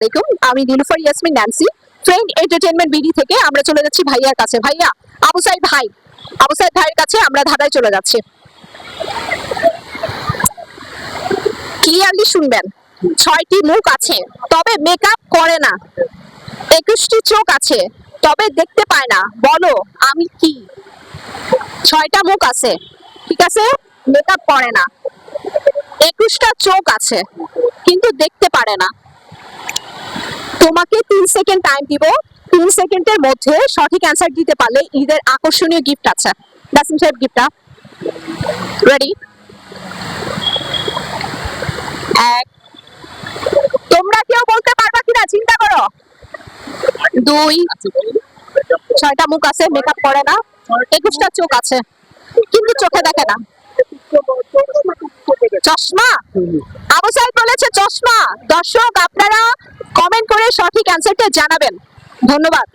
আলাইকুম, আমি Nilufar Yasmin Nancy friend entertainment BD থেকে আমরা চলে যাচ্ছি ভাইয়ার কাছে। ভাইয়া, আবু ভাই, আবু ভাইয়ের কাছে আমরা চলে যাচ্ছি। ক্লিয়ারলি শুনবেন, ছয়টি মুখ আছে, তবে মেকআপ করে না। একুশটি চোখ আছে, তবে দেখতে পায় না। বলো, আমি কি? ছয়টা মুখ আছে, ঠিক আছে? মেকআপ করে না। একুশটা চোখ আছে, কিন্তু দেখতে পারে না। তোমাকে তিন সেকেন্ড টাইম দিব। তিন সেকেন্ডের মধ্যে সঠিক অ্যান্সার দিতে পারলে ঈদের আকর্ষণীয় গিফট আছে। নাসিম সাহেব গিফটটা রেডি এক। তোমরা কেউ বলতে পারবা কিনা? চিন্তা করো। দুই। ছয়টা মুখ আছে মেকআপ করে না। একুশটা চোখ আছে। কিন্তু চোখে দেখে না। চশমা? আবু সাহেব বলেছে চশমা। দর্শক, আপনারা সঠিক অ্যান্সারটা জানাবেন। ধন্যবাদ।